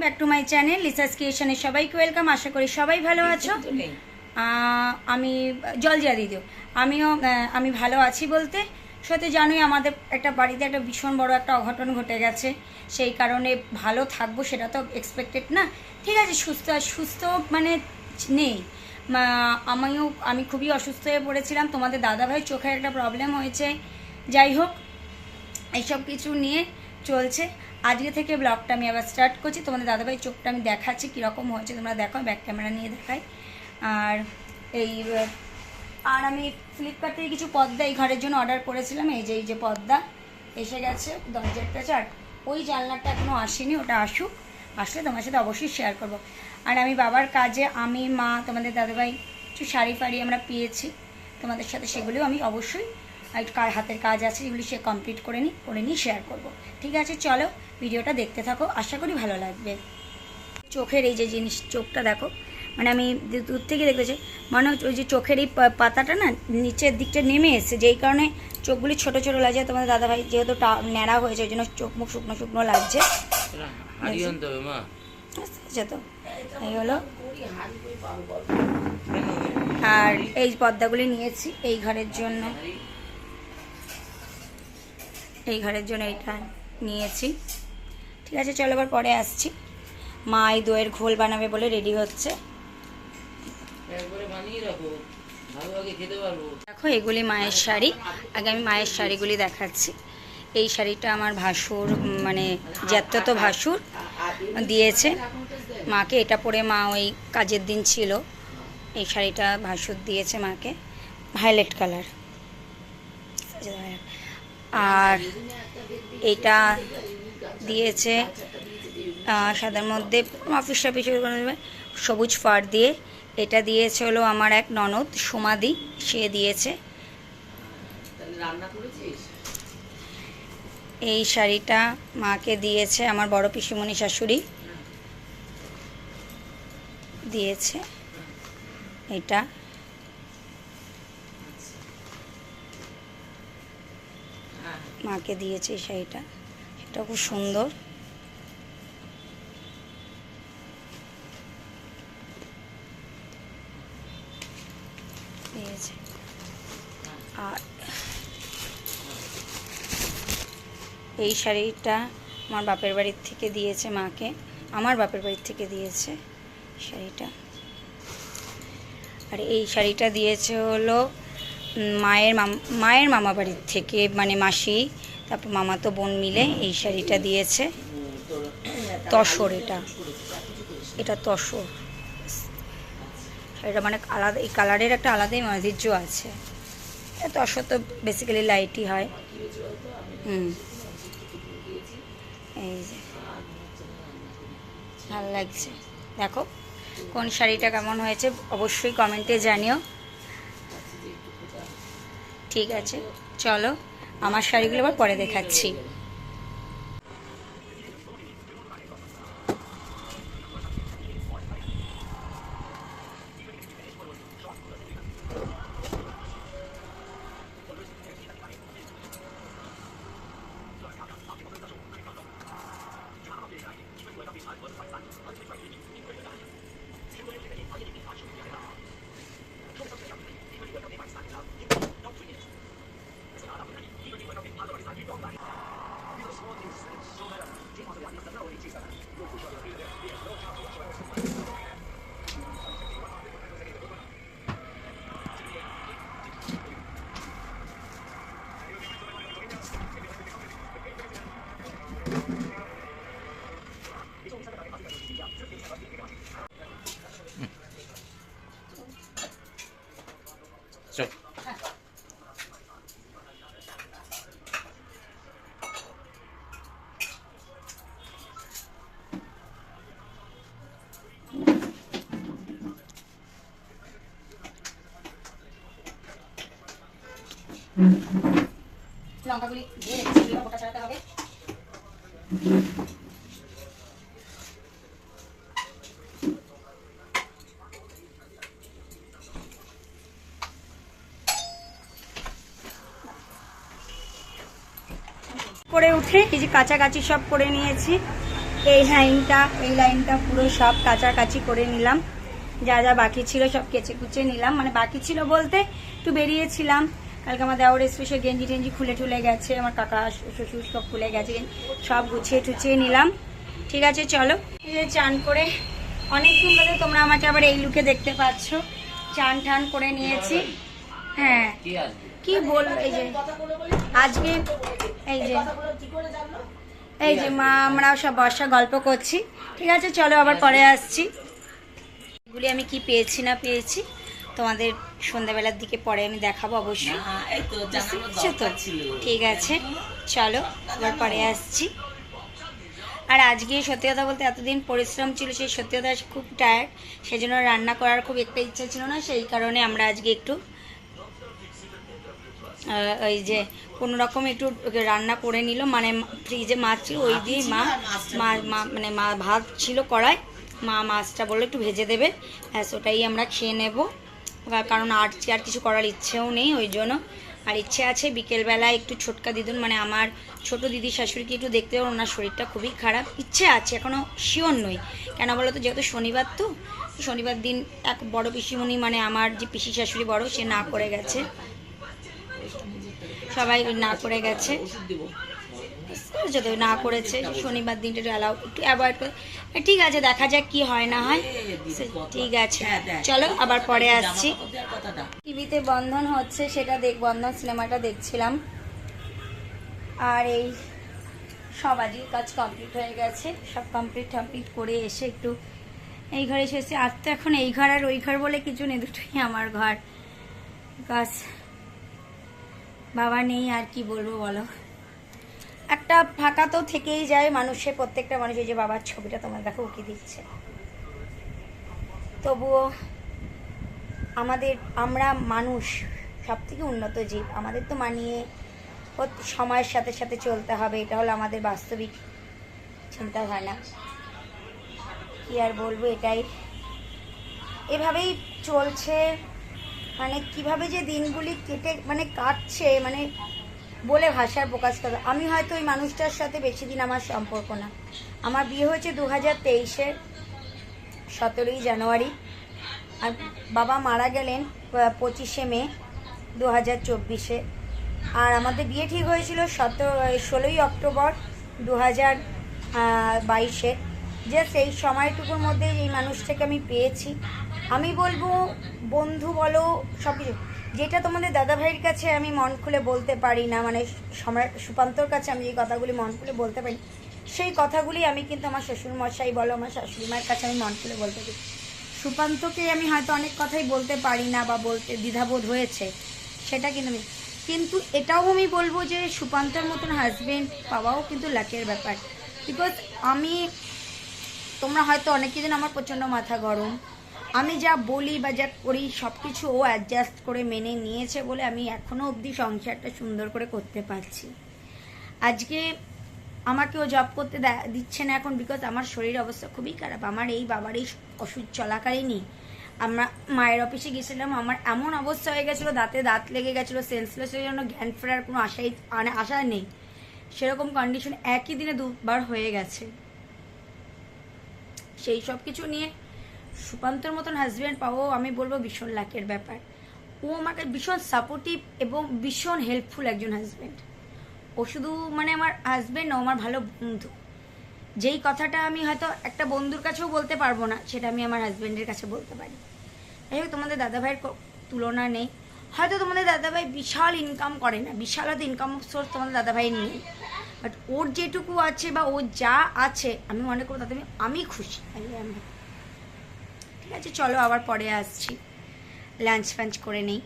Back to my channel Lisa's ক্রিয়েশনে সবাইকে welcome আশা করি সবাই ভালো আছো। আমি, জলজিয়া দিদিও আমিও আমি ভালো আছি বলতে। সত্যি জানোই আমাদের একটা বাড়িতে একটা ভীষণ বড় একটা অঘটন ঘটে গেছে। সেই কারণে ভালো থাকব সেটা তো এক্সপেক্টেড না। ঠিক আছে, সুস্থ সুস্থ মানে নেই। আমিও, আমি খুবই অসুস্থ হয়ে পড়েছিলাম। তোমাদের দাদাভাই চোখের একটা প্রবলেম হয়েছে। যাই হোক, এইসব কিছু নিয়ে চলছে। আজকে থেকে ব্লগটা আমি আবার স্টার্ট করছি। তোমাদের দাদাভাই চোখটা আমি দেখাচ্ছি কীরকম হয়েছে, তোমরা দেখো ব্যাক ক্যামেরা নিয়ে দেখাই। আর এই, আর আমি ফ্লিপকার্ট থেকে কিছু পর্দা এই ঘরের জন্য অর্ডার করেছিলাম, এই যে এই যে পর্দা এসে গেছে দরজার কাছে। আর ওই জানলাটা এখনও আসেনি, ওটা আসুক, আসলে তোমার সাথে অবশ্যই শেয়ার করব। আর আমি বাবার কাজে, আমি, মা, তোমাদের দাদাভাই কিছু শাড়ি ফাড়ি আমরা পেয়েছি। তোমাদের সাথে সেগুলিও আমি অবশ্যই আর একটু হাতের কাজ আছে এগুলি সে কমপ্লিট করে নিই করে নিই শেয়ার করব। ঠিক আছে চলো ভিডিওটা দেখতে থাকো আশা করি ভালো লাগবে। চোখের এই যে জিনিস চোখটা দেখো মানে আমি দূর থেকে দেখতেছি মনে হচ্ছে ওই যে চোখের এই পাতাটা না নিচের দিকটা নেমে এসছে যেই কারণে চোখগুলি ছোট ছোট লাগছে। তোমাদের দাদাভাই যেহেতু ন্যাড়া হয়েছে ওই জন্য চোখ মুখ শুকনো শুকনো লাগছে। বুঝতে তো এই হলো। আর এই পর্দাগুলি নিয়েছি এই ঘরের জন্য। এই ঘরের জন্য এইটা নিয়েছি। ঠিক আছে চলো এবার পরে আসছি। মা এই দইয়ের ঘোল বানাবে বলে রেডি হচ্ছে। দেখো এগুলি মায়ের শাড়ি। আগে আমি মায়ের শাড়িগুলি দেখাচ্ছি। এই শাড়িটা আমার ভাসুর মানে জ্যাত্তত ভাসুর দিয়েছে। মাকে এটা পরে মা ওই কাজের দিন ছিল। এই শাড়িটা ভাসুর দিয়েছে মাকে। Violet colour. আর এটা দিয়েছে সাদার মধ্যে অফিস টফিস সবুজ ফার দিয়ে। এটা দিয়েছে হলো আমার এক ননদ, সোমাদি, সে দিয়েছে। এই শাড়িটা মাকে দিয়েছে আমার বড় পিসিমণি শাশুড়ি। দিয়েছে। এটা মাকে দিয়েছে শাড়িটা। এটা খুব সুন্দর। দিয়েছে আর এই শাড়িটা আমার বাপের বাড়ির থেকে দিয়েছে মাকে। আমার বাপের বাড়ির থেকে দিয়েছে শাড়িটা। আর এই শাড়িটা দিয়েছে হলো মায়ের মায়ের মামা বাড়ির থেকে মানে মাসি, তারপর মামা তো বোন মিলে এই শাড়িটা দিয়েছে। তসর এটা। এটা তসর। এটা মানে আলাদা, এই কালারের একটা আলাদাই মাধুর্য আছে। তসর তো বেসিক্যালি লাইটই হয়। হুম। এই যে। ভালো লাগছে। দেখো, কোন শাড়িটা কেমন হয়েছে, অবশ্যই কমেন্টে জানিও। ঠিক আছে। চলো আমার শাড়িগুলো আবার পরে দেখাচ্ছি। চল লঙ্কাগুলি দিয়ে গোটা ছাড়াতে হবে। করে উঠে এই যে কাছাকাছি সব করে নিয়েছি। এই লাইনটা এই লাইনটা পুরো সব কাচাকাচি করে নিলাম। যা যা বাকি ছিল সব কেচে কুচে নিলাম। মানে বাকি ছিল বলতে একটু বেরিয়েছিলাম। কালকে আমার দেওয়ার স্পেশাল গেঞ্জি টেঞ্জি খুলে টুলে গেছে, আমার কাকা, শ্বশুর সব খুলে গেছে, সব গুছিয়ে টুছিয়ে নিলাম। ঠিক আছে, চলো। চান করে অনেকদিন ধরে তোমরা আমাকে আবার এই লুকে দেখতে পাচ্ছ। চান টান করে নিয়েছি। হ্যাঁ। কি বলব, এই যে, আজকে, এই যে এই যে মা, আমরা সব বর্ষা গল্প করছি। ঠিক আছে, চলো আবার পরে আসছি। এগুলি আমি কি পেয়েছি না পেয়েছি? তোমাদের সন্ধ্যাবেলার দিকে পরে আমি দেখাবো অবশ্যই। ঠিক আছে চলো আবার পরে আসছি। আর আজকে সত্যি কথা বলতে এতদিন পরিশ্রম ছিল সেই সত্যি কথা খুব টায়ার্ড সেই জন্য রান্না করার খুব একটা ইচ্ছা ছিল না সেই কারণে আমরা আজকে একটু ওই যে কোনো রকম একটু রান্না করে নিল মানে ফ্রিজে মাছ ছিল ওই দিয়ে মা মা মা- মানে মা ভাত ছিল কড়াই মা মাছটা বলল একটু ভেজে দেবে ব্যাস ওটাই আমরা খেয়ে নেব। কারণ আর আর কিছু করার ইচ্ছেও নেই, ওই জন্য। আর ইচ্ছে আছে বিকেলবেলায় একটু ছোটকা দিদুন মানে আমার ছোট দিদি শাশুড়িকে একটু দেখতে পাবো ওনার শরীরটা খুবই খারাপ। ইচ্ছে আছে এখনও শিওর নই। কেন বলো তো, যেহেতু শনিবার তো শনিবার দিন এক বড় পিসিমণি মানে আমার যে পিসি শাশুড়ি বড়, সে না করে গেছে। সবাই না করে গেছে। যদি না করেছে, শনিবার দিনটা একটু অ্যালাউ একটু অ্যাভয়েড করে। ঠিক আছে, দেখা যাক কি হয় না হয়। ঠিক আছে। চলো, আবার পরে আসছি। টিভিতে বন্ধন হচ্ছে, সেটা দেখ, বন্ধন সিনেমাটা দেখছিলাম। আর এই সব আজকে কাজ কমপ্লিট হয়ে গেছে। সব কমপ্লিট টমপ্লিট করে এসে একটু এই ঘরে এসেছি। আর তো এখন এই ঘর আর ওই ঘর বলে কিছু নেই, দুটোই আমার ঘর। গাছ বাবা নেই আর কি বলব বলো? একটা ফাঁকা তো থেকেই যায় মানুষের, প্রত্যেকটা মানুষের যে বাবার ছবিটা তোমার দেখো উকি দিচ্ছে। তবুও আমাদের, আমরা মানুষ সব থেকে উন্নত জীব। আমাদের তো মানিয়ে সময়ের সাথে সাথে চলতে হবে, এটা হলো আমাদের বাস্তবিক চিন্তাভাবনা কি আর বলব এটাই। এভাবেই চলছে মানে কীভাবে যে দিনগুলি কেটে মানে কাটছে মানে বলে ভাষার প্রকাশ করে। আমি হয়তো ওই মানুষটার সাথে বেশি দিন আমার সম্পর্ক না। আমার বিয়ে হয়েছে দু হাজার তেইশের সতেরোই জানুয়ারি। আর বাবা মারা গেলেন পঁচিশে মে দু হাজার চব্বিশে। আর আমাদের বিয়ে ঠিক হয়েছিল সতেরো ষোলোই অক্টোবর দু হাজার বাইশে। যে সেই সময়টুকুর মধ্যে এই মানুষটাকে আমি পেয়েছি। আমি বলব, বন্ধু বলো সব কিছু যেটা তোমাদের দাদাভাইয়ের কাছে আমি মন খুলে বলতে পারি না মানে সম্রাট সুপান্তর কাছে আমি যে কথাগুলি মন খুলে বলতে পারি, সেই কথাগুলি আমি কিন্তু আমার শ্বশুরমশাই বলো, আমার শাশুড়ি মায়ের কাছে আমি মন খুলে বলতে পারি। সুপান্তকে আমি হয়তো অনেক কথাই বলতে পারি না বা বলতে দ্বিধাবোধ হয়েছে, সেটা কিন্তু আমি, কিন্তু এটাও আমি বলব যে সুপান্তর মতন হাজবেন্ড পাওয়াও কিন্তু লাকের ব্যাপার। বিকজ আমি, তোমরা হয়তো অনেকেই দিন আমার প্রচণ্ড মাথা গরম আমি যা বলি বা যা করি সব কিছু ও অ্যাডজাস্ট করে মেনে নিয়েছে বলে আমি এখনও অবধি সংসারটা সুন্দর করে করতে পারছি। আজকে আমাকে ও জব করতে দিচ্ছে না এখন বিকজ আমার শরীর অবস্থা খুবই খারাপ। আমার এই বাবার এই ওষুধ চলাকালীনই আমরা মায়ের অফিসে গেছিলাম আমার এমন অবস্থা হয়ে গেছিল, দাঁতে দাঁত লেগে গেছিল সেন্সলেসের জন্য জ্ঞান ফেরার কোনো আশাই মানে আশা নেই। সেরকম কন্ডিশন একই দিনে দুবার হয়ে গেছে। সেই সব কিছু নিয়ে সুপান্তর মতন হাজব্যান্ড পাবো, আমি বলব ভীষণ লাকের ব্যাপার। ও আমাকে ভীষণ সাপোর্টিভ এবং ভীষণ হেল্পফুল একজন হাজব্যান্ড ও শুধু মানে আমার হাজব্যান্ড আমার ভালো বন্ধু। যেই কথাটা আমি হয়তো একটা বন্ধুর কাছেও বলতে পারব না, সেটা আমি আমার হাজব্যান্ডের কাছে বলতে পারি। যাই হোক, তোমাদের দাদাভাইয়ের তুলনা নেই। হয়তো তোমাদের দাদাভাই বিশাল ইনকাম করে না বিশাল হয়তো ইনকাম সোর্স তোমাদের দাদাভাই নেই। বাট ওর যেটুকু আছে বা ওর যা আছে, আমি মনে করব তাতে আমি- আমি খুশি। Happy. ঠিক আছে, চলো আবার পরে আসছি। লাঞ্চ ফাঞ্চ করে নেই।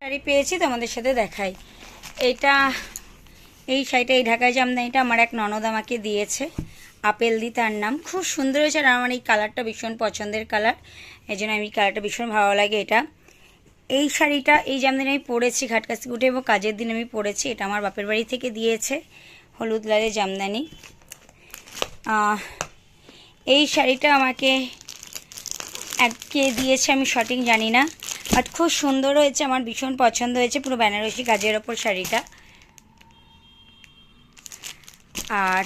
শাড়ি পেয়েছি, তোমাদের সাথে দেখাই। এটা, এই শাড়িটা এই ঢাকায় জামদানিটা আমার এক ননদ আমাকে দিয়েছে। আপেল দি তার নাম। খুব সুন্দর হয়েছে, আর আমার এই কালারটা ভীষণ পছন্দের কালার। এই জন্য আমি কালারটা ভীষণ ভালো লাগে এটা। এই শাড়িটা, এই জামদানি আমি পরেছি ঘাটকাছি উঠে এবং কাজের দিন আমি পরেছি, এটা আমার বাপের বাড়ি থেকে দিয়েছে, হলুদ লালের জামদানি এই শাড়িটা আমাকে এককে দিয়েছে, আমি সঠিক জানি না। বাট খুব সুন্দর হয়েছে, আমার ভীষণ পছন্দ হয়েছে পুরো বেনারসি কাজের ওপর শাড়িটা। আর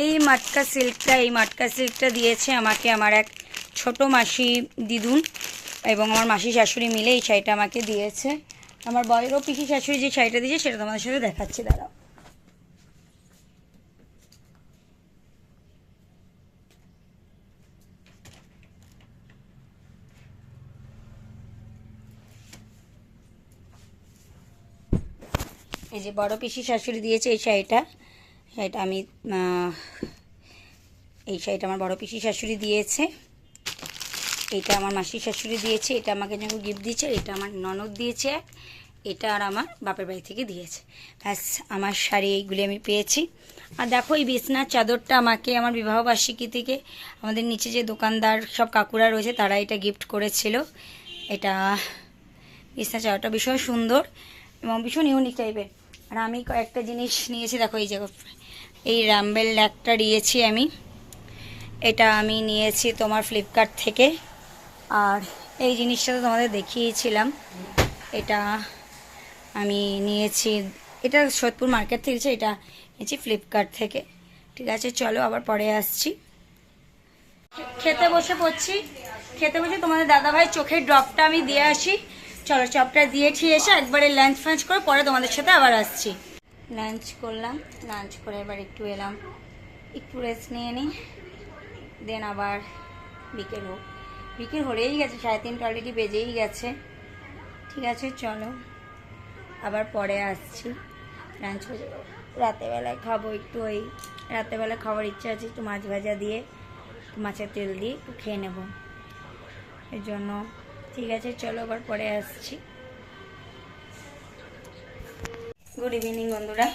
এই মাটকা সিল্কটা, এই মাটকা সিল্কটা দিয়েছে আমাকে আমার এক ছোট মাসি দিদুন এবং আমার মাসি শাশুড়ি মিলে এই শাড়িটা আমাকে দিয়েছে। আমার বয়েরও পিসি শাশুড়ি যে শাড়িটা দিয়েছে, সেটা তোমাদের সাথে দেখাচ্ছি, দাঁড়াও। এই যে বড় পিসি শাশুড়ি দিয়েছে এই শাড়িটা। শাড়িটা আমি এই শাড়িটা আমার বড় পিসি শাশুড়ি দিয়েছে। এটা আমার মাসি শাশুড়ি দিয়েছে, এটা আমাকে যখন গিফট দিয়েছে, এটা আমার ননদ দিয়েছে, এটা আর আমার বাপের বাড়ি থেকে দিয়েছে। ব্যাস, আমার শাড়ি এইগুলি আমি পেয়েছি। আর দেখো এই বিছনার চাদরটা আমাকে আমার বিবাহবার্ষিকী থেকে আমাদের নিচে যে দোকানদার সব কাকুরা রয়েছে, তারা এটা গিফট করেছিল। এটা বিছনা চাদরটা ভীষণ সুন্দর এবং ভীষণ ইউনিক টাইপের আর আমি কয়েকটা জিনিস নিয়েছি, দেখো এই জায়গা এই রাম্বেল ল্যাকটা নিয়েছি আমি। এটা আমি নিয়েছি তোমার ফ্লিপকার্ট থেকে। আর এই জিনিসটা তো তোমাদের দেখিয়েছিলাম। এটা আমি নিয়েছি, এটা সোদপুর মার্কেট থেকে এটা নিয়েছি ফ্লিপকার্ট থেকে। ঠিক আছে, চলো আবার পরে আসছি। খেতে বসে পড়ছি। খেতে বসে তোমাদের দাদাভাই চোখের ড্রপটা আমি দিয়ে আসি। চলো, চপটা দিয়ে ঠিয়ে এসে একবারে লাঞ্চ ফাঞ্চ করে পরে তোমাদের সাথে আবার আসছি। লাঞ্চ করলাম লাঞ্চ করে এবার একটু এলাম, একটু রেস্ট নিয়ে নিই দেন আবার বিকেল হোক। বিকেল হলেই গেছে, সাড়ে তিনটা অলরেডি বেজেই গেছে। ঠিক আছে, চলো, আবার পরে আসছি। লাঞ্চ রাতেরবেলায় খাব একটু ওই রাতেরবেলা খাবার ইচ্ছা আছে একটু মাছ ভাজা দিয়ে মাছের তেল দিয়ে একটু খেয়ে নেব। এর জন্য ঠিক আছে, চলো আবার পরে আসছি। গুড ইভিনিং বন্ধুরা।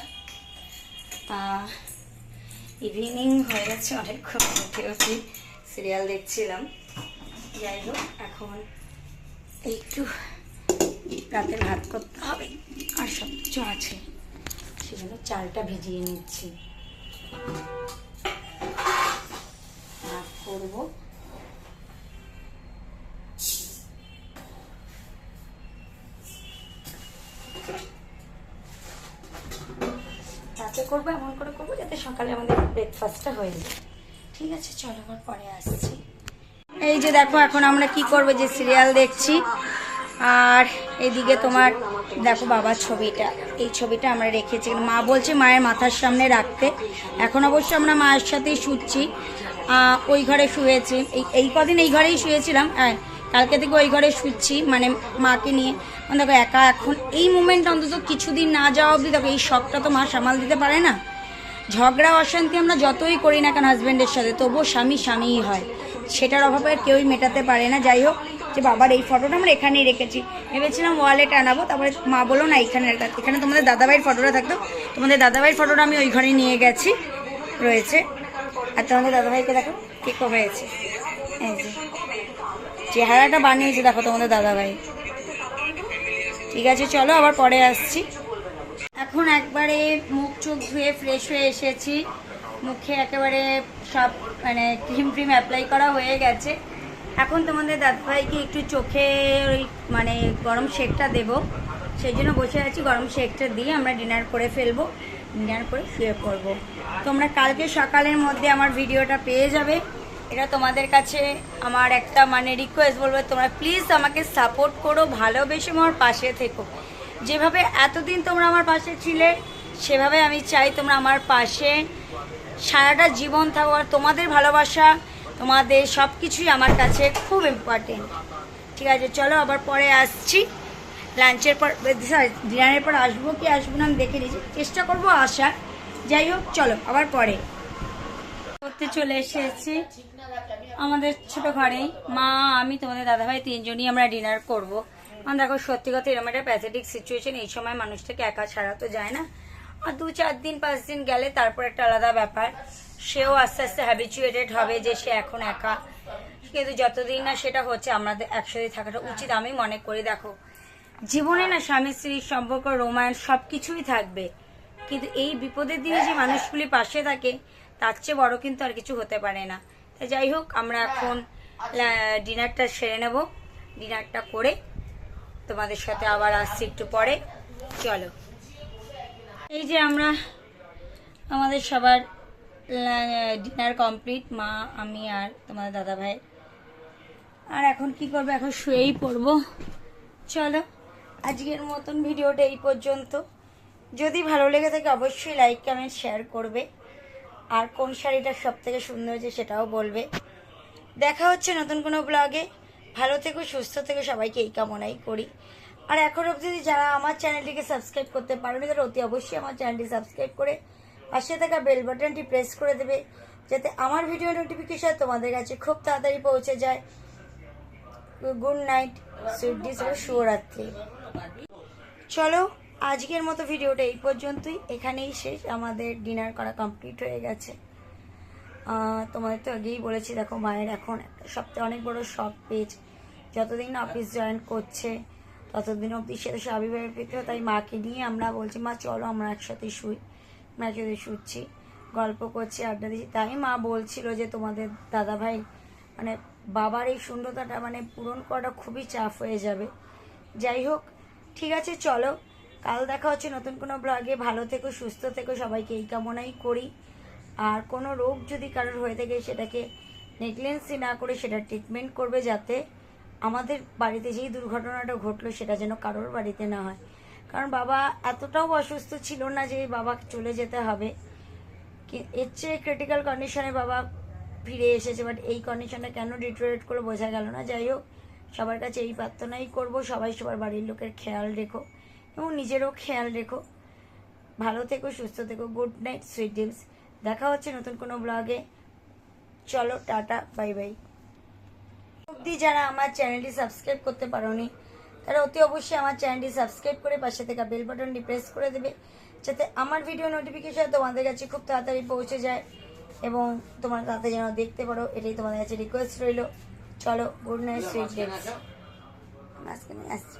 ইভিনিং হয়ে গেছে অনেকক্ষণ উঠে উঠি সিরিয়াল দেখছিলাম। যাই হোক, এখন একটু রাতে ভাত করতে হবে, আর সব কিছু আছে। সেজন্য চালটা ভিজিয়ে নিচ্ছি। ভাত করব। রাতে করব, এমন করে করব যাতে সকালে আমাদের ব্রেকফাস্টটা হয়ে যায়। ঠিক আছে, চলো আবার পরে আসছি। এই যে দেখো, এখন আমরা কি করব, যে সিরিয়াল দেখছি। আর এদিকে তোমার, দেখো বাবার ছবিটা। এই ছবিটা আমরা রেখেছি। মা বলছে মায়ের মাথার সামনে রাখতে। এখন অবশ্য আমরা মায়ের সাথেই শুচ্ছি। ওই ঘরে শুয়েছি। এই এই কদিন এই ঘরেই শুয়েছিলাম। হ্যাঁ কালকে থেকে ওই ঘরে শুচ্ছি মানে মাকে নিয়ে। মানে দেখো একা, এখন এই মুমেন্ট অন্তত কিছুদিন না যাওয়া অবধি দেখো, এই শখটা তো মা সামাল দিতে পারে না। ঝগড়া, অশান্তি আমরা যতই করি না কেন হাজব্যান্ডের সাথে, তবুও স্বামী স্বামীই হয়। সেটার অভাবে আর কেউই মেটাতে পারে না। যাই হোক, যে বাবার এই ফটোটা আমরা এখানেই রেখেছি। ভেবেছিলাম ওয়ালে টানাবো তারপরে মা বলো না, এখানে এখানে তোমাদের দাদাভাইয়ের ফটোটা থাকতো। তোমাদের দাদাভাইয়ের ফটোটা আমি ওই ঘরে নিয়ে গেছি, রয়েছে। আর তোমাদের দাদাভাইকে দেখো কেকো হয়েছে। এই চেহারাটা বানিয়েছে, দেখো তোমাদের দাদাভাই। ঠিক আছে, চলো আবার পরে আসছি। এখন একবারে মুখ চোখ ধুয়ে ফ্রেশ হয়ে এসেছি। মুখে একেবারে সব মানে ক্রিম ফ্রিম অ্যাপ্লাই করা হয়ে গেছে। এখন তোমাদের দাদভাইকে একটু চোখে ওই মানে গরম শেকটা দেব। সেই জন্য বসে আছি, গরম শেকটা দিয়ে আমরা ডিনার করে ফেলব। ডিনার করে শুয়ে পড়ব। তোমরা কালকে সকালের মধ্যে আমার ভিডিওটা পেয়ে যাবে। এটা তোমাদের কাছে আমার একটা মানে রিকোয়েস্ট বলব, তোমরা প্লিজ আমাকে সাপোর্ট করো, ভালোবেসে আমার পাশে থেকো। যেভাবে এতদিন তোমরা আমার পাশে ছিলে, সেভাবে আমি চাই তোমরা আমার পাশে সারাটা জীবন থাকো। আর তোমাদের ভালোবাসা, তোমাদের সব কিছুই আমার কাছে খুব ইম্পর্টেন্ট ঠিক আছে, চলো আবার পরে আসছি। লাঞ্চের পর ডিনারের পর আসব কি আসব না আমি দেখে নিয়েছি চেষ্টা করব আসার। যাই হোক, চলো আবার পরে। করতে চলে এসেছি। আমাদের ছোট ঘরেই মা, আমি, তোমাদের দাদাভাই তিনজনই আমরা ডিনার করব। কারণ দেখো, সত্যি কথা এরকম একটা প্যাথেটিক সিচুয়েশন এই সময় মানুষটাকে একা ছাড়া তো যায় না। আর দু চার দিন, পাঁচ দিন গেলে তারপর একটা আলাদা ব্যাপার। সেও আস্তে আস্তে হ্যাবিচুয়েটেড হবে যে সে এখন একা। কিন্তু যতদিন না সেটা হচ্ছে, আমাদের একসাথে থাকাটা উচিত। আমি মনে করি, দেখো, জীবনে না স্বামী স্ত্রীর সম্পর্ক রোম্যান্স সব কিছুই থাকবে। কিন্তু এই বিপদের দিনে যে মানুষগুলি পাশে থাকে তার চেয়ে বড় কিন্তু আর কিছু হতে পারে না। তাই যাই হোক আমরা এখন ডিনারটা সেরে নেব। ডিনারটা করে তোমাদের সাথে আবার আসছি একটু পরে। চলো। এই যে আমরা আমাদের সবার ডিনার কমপ্লিট মা আমি আর তোমাদের দাদা ভাই। আর এখন কি করব? এখন শুয়েই পড়ব। চলো আজকের মতন ভিডিওটা এই পর্যন্ত। যদি ভালো লেগে থাকে অবশ্যই লাইক কমেন্ট শেয়ার করবে। আর কোন শাড়িটা সব থেকে সুন্দর হয়েছে সেটাও বলবে। দেখা হচ্ছে নতুন কোনো ব্লগে। ভালো থেকো, সুস্থ থেকো, সবাইকে এই কামনাই করি। আর এখন অবধি যারা আমার চ্যানেলটিকে সাবস্ক্রাইব করতে পারেনি, তারা অতি অবশ্যই আমার চ্যানেলটি সাবস্ক্রাইব করে পাশে থাকা বেল বাটনটি প্রেস করে দেবে, যাতে আমার ভিডিও নোটিফিকেশন তোমাদের কাছে খুব তাড়াতাড়ি পৌঁছে যায়। গুড নাইট, সুইট ডিস, শুভরাত্রি। চলো আজকের মতো ভিডিওটা এই পর্যন্তই। এখানেই শেষ। আমাদের ডিনার করা কমপ্লিট হয়ে গেছে। তোমাদের তো আগেই বলেছি, দেখো মায়ের এখন একটা সপ্তাহে অনেক বড় শখ পেয়েছে যতদিন অফিস জয়েন করছে, ততদিন অবধি সে তো স্বাভাবিক পেতে তাই মাকে নিয়ে আমরা বলছি, মা, চলো আমরা একসাথে শুই। আমরা একসাথে শুচ্ছি, গল্প করছি, আড্ডা দিচ্ছি। তাই মা বলছিল যে তোমাদের দাদা ভাই মানে বাবার এই শূন্যতাটা মানে পূরণ করাটা খুবই চাপ হয়ে যাবে। যাই হোক, ঠিক আছে, চলো। কাল দেখা হচ্ছে নতুন কোনো ব্লগে। ভালো থেকো, সুস্থ থেকো, সবাইকে এই কামনাই করি। আর কোনো রোগ যদি কারোর হয়ে থাকে সেটাকে নেগলেন্সি না করে সেটা ট্রিটমেন্ট করবে যাতে আমাদের বাড়িতে যেই দুর্ঘটনাটা ঘটলো সেটা যেন কারোর বাড়িতে না হয়। কারণ বাবা এতটাও অসুস্থ ছিল না যে বাবা চলে যেতে হবে। এর চেয়ে ক্রিটিক্যাল কন্ডিশনে বাবা ফিরে এসেছে বাট এই কন্ডিশনে কেন ডিটোরেট করে বোঝা গেল না। যাই হোক, সবার কাছে এই প্রার্থনাই করব। সবাই সবার বাড়ির লোকের খেয়াল রেখো। এবং নিজেরও খেয়াল রেখো। ভালো থেকো সুস্থ থেকো গুড নাইট সুইট ড্রিমস দেখা হচ্ছে নতুন কোনো ব্লগে চলো টাটা বাই বাই অবধি যারা আমার চ্যানেলটি সাবস্ক্রাইব করতে পারোনি তারা অতি অবশ্যই আমার চ্যানেলটি সাবস্ক্রাইব করে পাশে থাকা বেল বাটনটি প্রেস করে দেবে যাতে আমার ভিডিও নোটিফিকেশন তোমাদের কাছে খুব তাড়াতাড়ি পৌঁছে যায় এবং তোমরা তাতে যেন দেখতে পারো এটাই তোমাদের কাছে রিকোয়েস্ট রইল। চলো গুড নাইট সুইট ড্রিমস আজকে আমি আসছি।